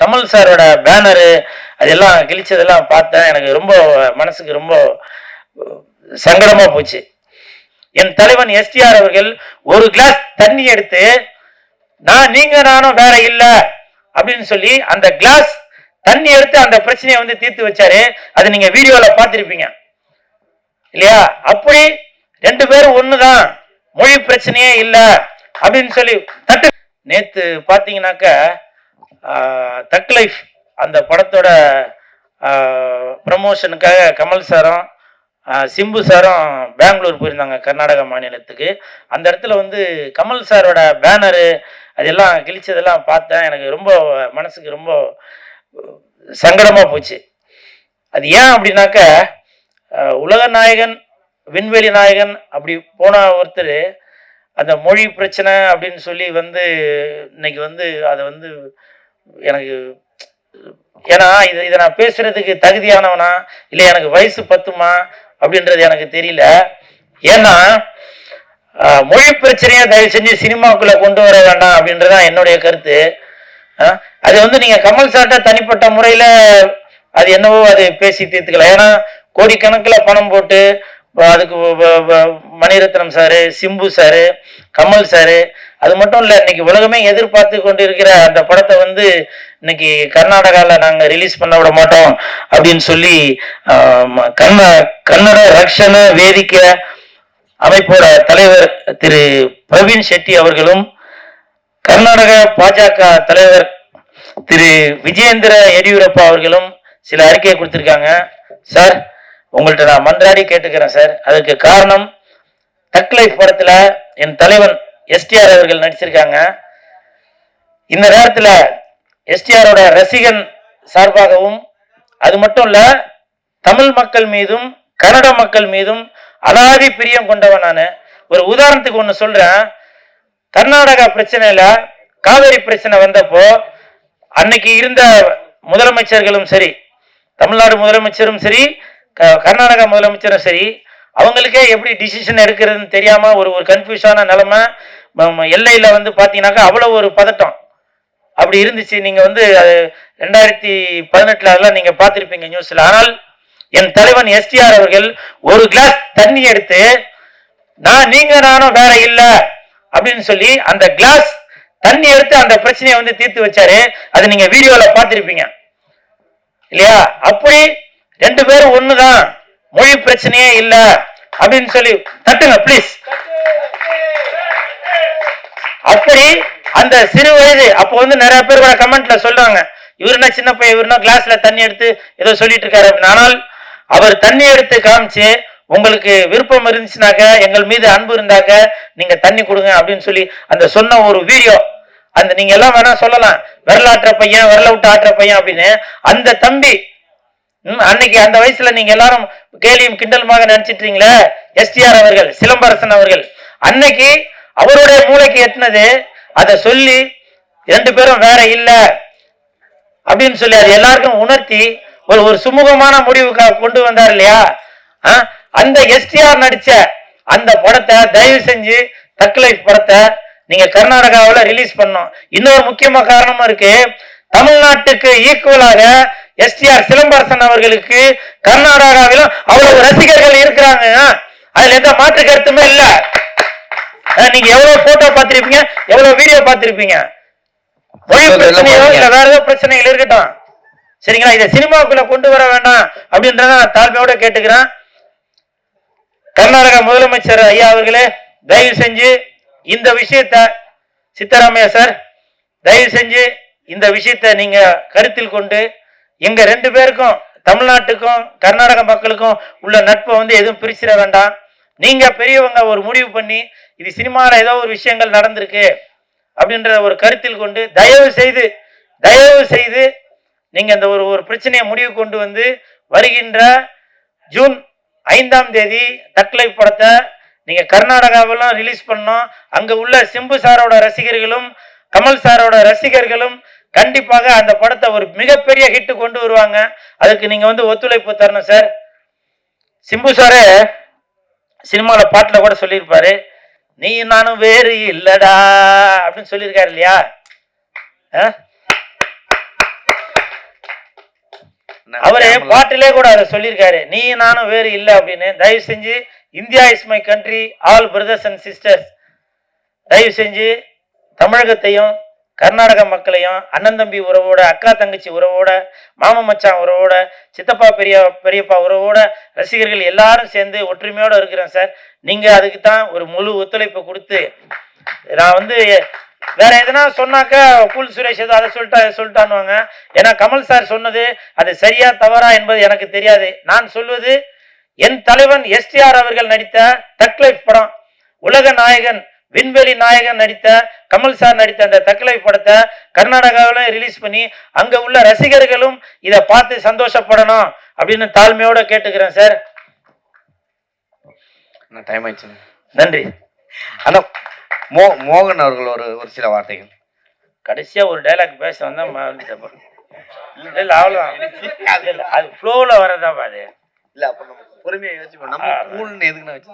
கமல் சாரோட பேனரு அதெல்லாம் கிழிச்சதெல்லாம் பார்த்தேன். எனக்கு ரொம்ப மனசுக்கு ரொம்ப சங்கடமா போச்சு. என் தலைவன் எஸ்டிஆர் அவர்கள் ஒரு கிளாஸ் தண்ணி எடுத்து நான் நீங்க நானும் வேற இல்லை அப்படின்னு சொல்லி அந்த கிளாஸ் தண்ணி எடுத்து அந்த பிரச்சனையை வந்து தீர்த்து வச்சாரு. அது நீங்க வீடியோல பார்த்திருப்பீங்க. இல்லையா? அப்படி ரெண்டு பேரும் ஒண்ணுதான். மொழி பிரச்சனையே இல்லை அப்படின்னு சொல்லி தட்டு நேத்து பாத்தீங்கன்னாக்க தக் லைஃப் அந்த படத்தோட ப்ரமோஷனுக்காக கமல் சாரும் சிம்பு சாரும் பெங்களூர் போயிருந்தாங்க கர்நாடகா மாநிலத்துக்கு. அந்த இடத்துல வந்து கமல் சாரோட பேனரு அதெல்லாம் கிழிச்சதெல்லாம் பார்த்தேன். எனக்கு ரொம்ப மனசுக்கு ரொம்ப சங்கடமாக போச்சு. அது ஏன் அப்படின்னாக்க உலக நாயகன் விண்வெளி நாயகன் அப்படி போன ஒருத்தர் அந்த மொழி பிரச்சனை அப்படின்னு சொல்லி வந்து இன்னைக்கு வந்து அதை வந்து எனக்கு ஏன்னா இது இதை நான் பேசுறதுக்கு தகுதியானவனா இல்லை எனக்கு வயசு பத்துமா அப்படின்றது எனக்கு தெரியல. ஏன்னா மொழி பிரச்சனையை தயவு செஞ்சு சினிமாக்குள்ள கொண்டு வர வேண்டாம் அப்படின்றதான் என்னுடைய கருத்து. அது வந்து நீங்க கமல் சார்ட்ட தனிப்பட்ட முறையில அது என்னவோ அது பேசி தீர்த்துக்கலாம் ஏன்னா கோடிக்கணக்கில் பணம் போட்டு அதுக்கு Mani Ratnam sir Simbu sir Kamal sir அது மட்டும் இல்லை இன்னைக்கு உலகமே எதிர்பார்த்து கொண்டு இருக்கிற அந்த படத்தை வந்து இன்னைக்கு கர்நாடகாவில் நாங்கள் ரிலீஸ் பண்ண விட மாட்டோம் அப்படின்னு சொல்லி கண்ண கன்ன கன்னட ரக்ஷண வேதிக்கை அமைப்போட தலைவர் திரு பிரவீன் செட்டி அவர்களும் கர்நாடக பாஜக தலைவர் திரு விஜயேந்திர எடியூரப்பா அவர்களும் சில அறிக்கையை கொடுத்திருக்காங்க. சார் உங்கள்கிட்ட நான் மன்றாடி கேட்டுக்கிறேன் சார். அதுக்கு காரணம் தக்லைஃப் படத்தில் படத்துல என் தலைவன் எஸ்டிஆர் அவர்கள் நடிச்சிருக்காங்க. இந்த நேரத்துல எஸ்டிஆரோட ரசிகன் சார்பாகவும் அது மட்டும் இல்ல தமிழ் மக்கள் மீதும் கன்னட மக்கள் மீதும் அலாதி பிரியம் கொண்டவன் நான். ஒரு உதாரணத்துக்கு ஒன்று சொல்றேன். கர்நாடகா பிரச்சனையில காவேரி பிரச்சனை வந்தப்போ அன்னைக்கு இருந்த முதலமைச்சர்களும் சரி தமிழ்நாடு முதலமைச்சரும் சரி க- கர்நாடகா முதலமைச்சரும் சரி அவங்களுக்கே எப்படி டிசிஷன் எடுக்கிறதுன்னு தெரியாம ஒரு ஒரு கன்ஃபியூஷனான நிலைமை. எல்லையில் வந்து பார்த்தீங்கன்னாக்கா அவ்வளோ ஒரு பதட்டம். அப்படி இருந்துச்சு. நீங்கள் வந்து அது ரெண்டாயிரத்தி பதினெட்டில் அதெல்லாம் நீங்கள் பார்த்துருப்பீங்க நியூஸில் ஆனால் என் தலைவன் எஸ்டிஆர் அவர்கள் ஒரு கிளாஸ் தண்ணி எடுத்து நான் நீங்க நானும் வேற இல்லை அப்படின்னு சொல்லி அந்த கிளாஸ் தண்ணி எடுத்து அந்த பிரச்சனையை வந்து தீர்த்து வச்சாரு. அது நீங்க வீடியோல பார்த்துருப்பீங்க. இல்லையா? அப்படி ரெண்டு பேரும் ஒண்ணுதான். மொழி பிரச்சனையே இல்லை அப்படின்னு சொல்லி தட்டுங்க ப்ளீஸ் அப்படி அந்த சிறு வயது அப்போ வந்து நிறைய பேர் கூட கமெண்ட்ல சொல்றாங்க இவருனா சின்ன பையன் இவருனா கிளாஸ்ல தண்ணி எடுத்து ஏதோ சொல்லிட்டு இருக்காரு அப்படின்னு. ஆனால் அவர் தண்ணி எடுத்து காமிச்சு உங்களுக்கு விருப்பம் இருந்துச்சுனாக்க எங்கள் மீது அன்பு இருந்தாக்க நீங்க தண்ணி கொடுங்க அப்படின்னு சொல்லி அந்த சொன்ன ஒரு வீடியோ அந்த நீங்க எல்லாம் வேணா சொல்லலாம். விரலாட்டுற பையன் விரல விட்டு ஆட்டுற பையன் அப்படின்னு. அந்த தம்பி ம், அன்னைக்கு அந்த வயசுல நீங்க எல்லாரும் கேலியும் கிண்டலுமாக நினைச்சிட்டீங்களே எஸ்டிஆர் அவர்கள் சிலம்பரசன் அவர்கள். அன்னைக்கு அவருடைய மூளைக்கு எத்தினது அதை சொல்லி ரெண்டு பேரும் வேற இல்லை. அப்படின்னு சொல்லி அது எல்லாருக்கும் உணர்த்தி ஒரு ஒரு சுமூகமான முடிவுக்கு கொண்டு வந்தார் இல்லையா? ஆ? அந்த எஸ்டிஆர் நடிச்ச அந்த படத்தை தயவு செஞ்சு தக் படத்தை நீங்க கர்நாடகாவில் ரிலீஸ் பண்ணோம் இன்னொரு முக்கியமான காரணமும் இருக்கு. தமிழ்நாட்டுக்கு ஈக்குவலாக எஸ்டிஆர் சிலம்பரசன் அவர்களுக்கு கர்நாடகாவிலும் அவ்வளவு ரசிகர்கள் இருக்கிறாங்க. அதுல எந்த மாற்று கருத்துமே இல்ல. நீங்க எவ்வளவு போட்டோ பார்த்திருப்பீங்க? எவ்வளவு வீடியோ பார்த்திருப்பீங்க? மொழி பிரச்சனையோ. இல்ல வேற ஏதோ பிரச்சனைகள் இருக்கட்டும். சரிங்களா? இதை சினிமாவுக்குள்ள கொண்டு வர வேண்டாம் அப்படின்றத நான் தாழ்மையோட கேட்டுக்கிறேன். கர்நாடக முதலமைச்சர் ஐயா அவர்களே தயவு செஞ்சு இந்த விஷயத்த சித்தராமையா சார் தயவு செஞ்சு இந்த விஷயத்த நீங்க கருத்தில் கொண்டு எங்க ரெண்டு பேருக்கும் தமிழ்நாட்டுக்கும் கர்நாடக மக்களுக்கும் உள்ள நட்பை வந்து எதுவும் பிரிச்சிட வேண்டாம். நீங்க பெரியவங்க ஒரு முடிவு பண்ணி இது சினிமாவில் ஏதோ ஒரு விஷயங்கள் நடந்திருக்கு அப்படின்ற ஒரு கருத்தில் கொண்டு தயவு செய்து தயவு செய்து நீங்கள் இந்த ஒரு ஒரு பிரச்சனையை முடிவு கொண்டு வந்து வருகின்ற ஜூன் ஐந்தாம் தேதி தக்லை படத்தை நீங்கள் கர்நாடகாவெல்லாம் ரிலீஸ் பண்ணோம் அங்கே உள்ள சிம்பு சாரோட ரசிகர்களும் கமல் சாரோட ரசிகர்களும் கண்டிப்பாக அந்த படத்தை ஒரு மிகப்பெரிய ஹிட்டு கொண்டு வருவாங்க. அதுக்கு நீங்கள் வந்து ஒத்துழைப்பு தரணும் சார். சிம்பு சாரே சினிமாவில் பாட்டில் கூட சொல்லியிருப்பாரு. நீ நானும் வேறு இல்லடா அப்படின்னு சொல்லியிருக்காரு இல்லையா? அவரே பாட்டிலே கூட அதை சொல்லியிருக்காரு. நீ நானும் வேறு இல்லை அப்படின்னு. தயவு செஞ்சு India is my country all brothers and sisters. தயவு செஞ்சு தமிழகத்தையும் கர்நாடக மக்களையும் அண்ணன் தம்பி உறவோட அக்கா தங்கச்சி உறவோட மாமன் மச்சான் உறவோட சித்தப்பா பெரிய பெரியப்பா உறவோட ரசிகர்கள் எல்லாரும் சேர்ந்து ஒற்றுமையோட இருக்கிறேன் சார். நீங்கள் அதுக்கு தான் ஒரு முழு ஒத்துழைப்பு கொடுத்து நான் வந்து வேற எதனா சொன்னாக்கா கூல் சுரேஷ் ஏதோ அதை சொல்லிட்டா அதை சொல்லிட்டான்னுவாங்க. ஏன்னா கமல் சார் சொன்னது அது சரியா தவறா என்பது எனக்கு தெரியாது. நான் சொல்வது என் தலைவன் எஸ்டிஆர் அவர்கள் நடித்த தக் லைஃப் படம் உலக நாயகன் விண்வெளி நாயகன் நடித்த கமல் சார் நடித்த அந்த தக் லைஃப் படத்தை கர்நாடகாவிலும் ரிலீஸ் பண்ணி அங்க உள்ள ரசிகர்களும் இதை பார்த்து சந்தோஷப்படணும் அப்படின்னு தாழ்மையோட கேட்டுக்கிறேன் சார். டைம் ஆயிடுச்சுங்க நன்றி. அண்ணா மோ மோகன் அவர்கள் ஒரு ஒரு சில வார்த்தைகள். கடைசியா ஒரு டைலாக் பேச வந்தா இல்ல இல்ல அவ்வளவுதான். அது ஃப்ளோல வரதாப்பா அது? இல்ல அப்ப நம்ம பொறுமையா யோசிப்போம். நம்ம ஆ. கூல்னு எதுக்குன்னு வச்சு.